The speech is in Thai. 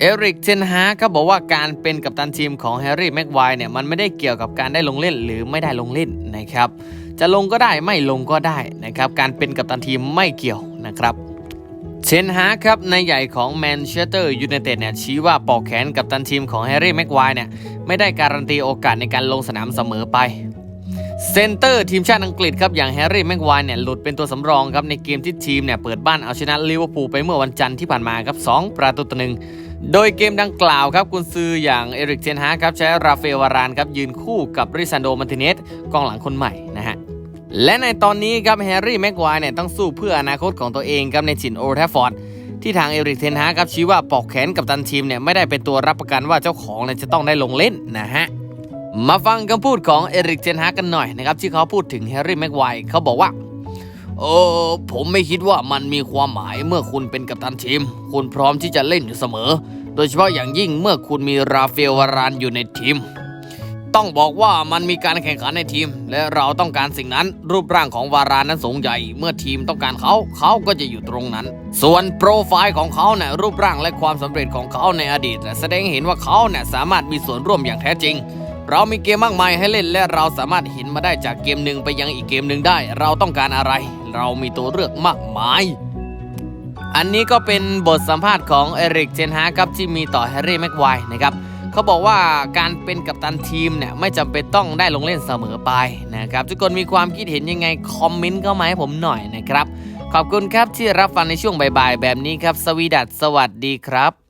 เอริกเทนฮาก็บอกว่าการเป็นกัปตันทีมของแฮร์รี่แม็กไวร์เนี่ยมันไม่ได้เกี่ยวกับการได้ลงเล่นหรือไม่ได้ลงเล่นนะครับจะลงก็ได้ไม่ลงก็ได้นะครับการเป็นกัปตันทีมไม่เกี่ยวนะครับเชนฮาครับในายใหญ่ของแมนเชสเตอร์ยูไนเต็ดเนี่ยชี้ว่าปอกแขนกับตันทีมของแฮร์รี่แม็กไวร์เนี่ยไม่ได้การันตีโอกาสในการลงสนามเสมอไปเซนเตอร์ทีมชาติอังกฤษครับอย่างแฮร์รี่แม็กไวร์เนี่ยหลุดเป็นตัวสำรองครับในเกมที่ทีมเนี่ยเปิดบ้านเอาชนะลิเวอร์พูลไปเมื่อวันจันทร์ที่ผ่านมาครับ2ประตูต่อหนึ่ง โดยเกมดังกล่าวครับกุนซืออย่างเอริกเทนฮาครับใช้ราเอลวารานครับยืนคู่กับริซันโดมันติเนสกองหลังคนใหม่นะฮะและในตอนนี้ครับแฮร์รี่แม็กไวร์เนี่ยต้องสู้เพื่ออนาคตของตัวเองครับในถิ่นโอลแทฟฟอร์ดที่ทางเอริกเทนฮาครับชี้ว่าปอกแขนกับตันทีมเนี่ยไม่ได้เป็นตัวรับประกันว่าเจ้าของเนี่ยจะต้องได้ลงเล่นนะฮะมาฟังคำพูดของเอริกเทนฮากันหน่อยนะครับที่เขาพูดถึงแฮร์รี่แม็กไวร์เขาบอกว่า เออผมไม่คิดว่ามันมีความหมายเมื่อคุณเป็นกัปตันทีม คุณพร้อมที่จะเล่นอยู่เสมอ โดยเฉพาะอย่างยิ่งเมื่อคุณมีราฟาเอลวารานอยู่ในทีม ต้องบอกว่ามันมีการแข่งขันในทีม และเราต้องการสิ่งนั้น รูปร่างของวารานนั้นสูงใหญ่ เมื่อทีมต้องการเขา เขาก็จะอยู่ตรงนั้น ส่วนโปรไฟล์ของเขาเนี่ยรูปร่างและความสำเร็จของเขาในอดีต แสดงเห็นว่าเขาเนี่ยสามารถมีส่วนร่วมอย่างแท้จริงเรามีเกมมากมายให้เล่นและเราสามารถเห็นมาได้จากเกมหนึ่งไปยังอีกเกมหนึ่งได้ เราต้องการอะไรเรามีตัวเลือกมากมาย อันนี้ก็เป็นบทสัมภาษณ์ของเอริกเจนฮาครับที่มีต่อแฮร์รี่แม็กไวร์นะครับเขาบอกว่าการเป็นกัปตันทีมเนี่ยไม่จำเป็นต้องได้ลงเล่นเสมอไปนะครับทุกคนมีความคิดเห็นยังไง คอมเมนต์เข้ามาให้ผมหน่อยนะครับ ขอบคุณครับที่รับฟังในช่วงบ่ายๆแบบนี้ครับ สวีดัสสวัสดีครับ